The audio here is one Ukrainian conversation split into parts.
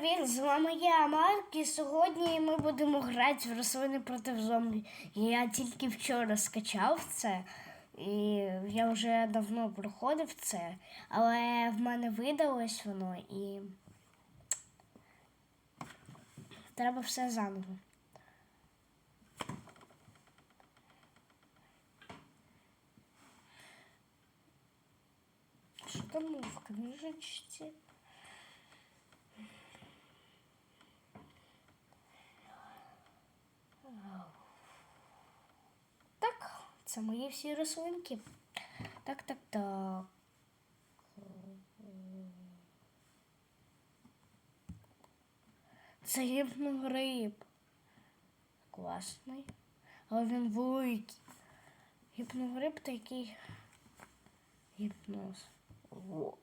привіт! З вами я, Марк, і сьогодні ми будемо грати в рослини проти зомбі. Я тільки вчора скачав це, і я вже давно проходив це, але в мене видалось воно і треба все заново. Що там в книжечці? Так, це мої всі рослинки. Так, так, так. Це гіпногриб. Класний. Але він великий. Гіпногриб такий. Гіпноз. О.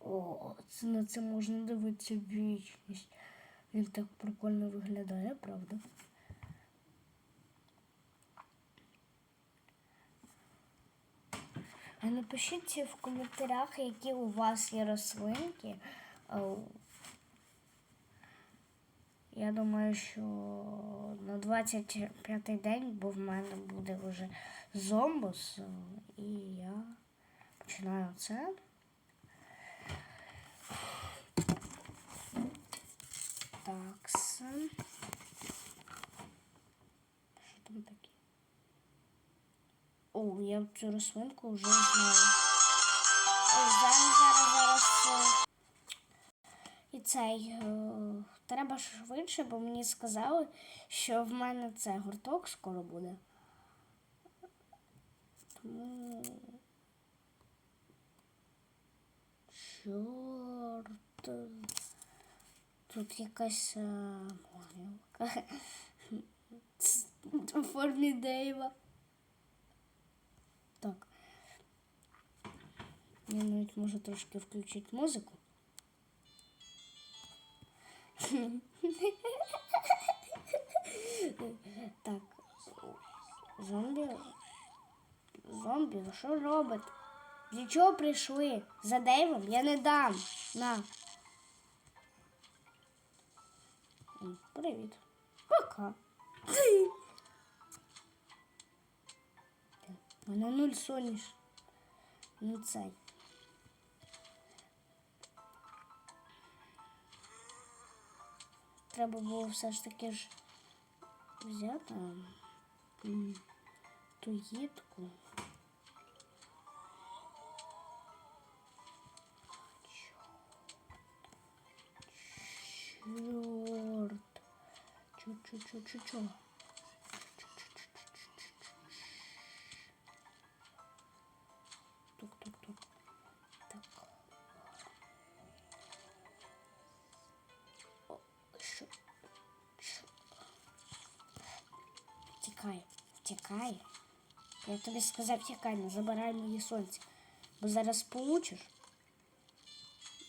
О, це на це можна дивитися вічність. Він так прикольно виглядає, правда? А напишіть в коментарях, які у вас є рослинки. Я думаю, що на 25-й день, бо в мене буде вже зомбус, і я починаю це. Так, Що там таке? О, я цю рослинку вже знаю. Зараз, зараз, зараз. е, І цей. е, Треба швидше, бо мені сказали, що в мене це гурток скоро буде. Тому. Чорт. Тут якась е, могилка. Формі Дейва. Так. Я навіть можу трошки включити музику. Так. Зомбі. Зомбі, ви що робите? Для чого прийшли? За Дейвом я не дам. На. М, Привіт. Пока. У мене нуль соняш. Ну цей. Треба було все ж таки ж взяти ту їдку. Чорт. Чу-чу-чу-чу-чу. Втікай, втікай. Я тобі сказав, втікай, не забирай мої сонце. Бо зараз получиш.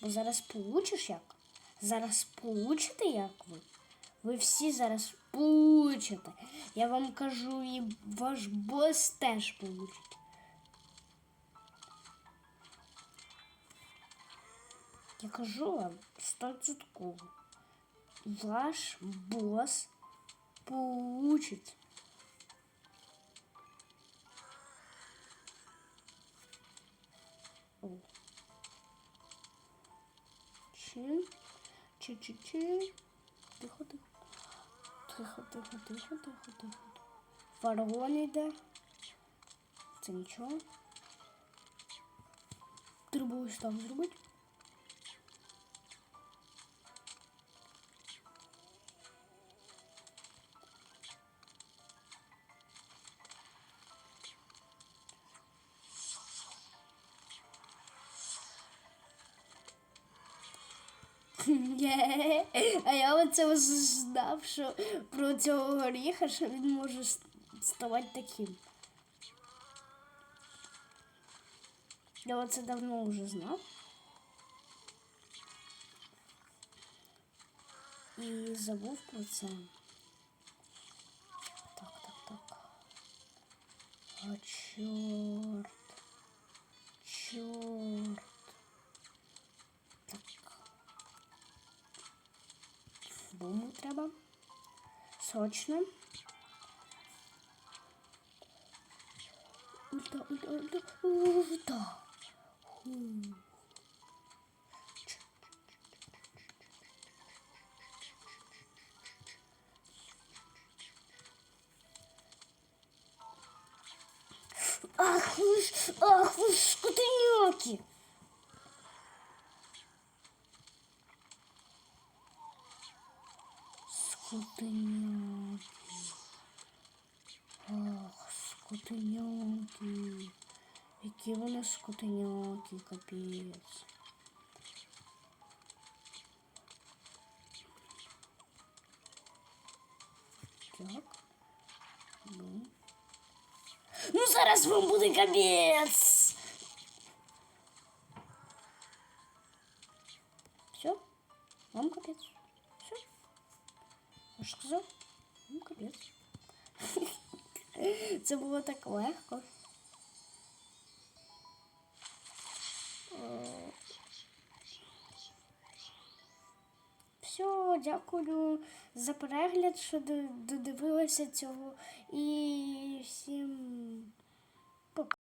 Бо зараз получиш як? Зараз получите як ви? Ви всі зараз получите. Я вам кажу, і ваш бос теж получить. Я кажу вам стовідсотково. Ваш бос получить. Чи, чи, чи, чи. Тихо, тихо. Тихо, тихо, тихо, тихо, тихо. Фаргон йде. Це нічого. Треба ось там зробити. А я оце знав, що про цього горіха, що він може с- ставати таким. Я оце давно вже знав. І забув про це. Так, так, так. О, чорт. Чорт. Буму треба. Срочно. Ульта, ульта, ульта, ульта. Фу. Ах, скотиняки. Які вони скотиняки, капець. Так. Ну. Ну зараз вам буде капець. Все? Вам капець. Все? Я ж? Вам капець. Це було так легко. Все, дякую за перегляд, що додивилися цього. І всім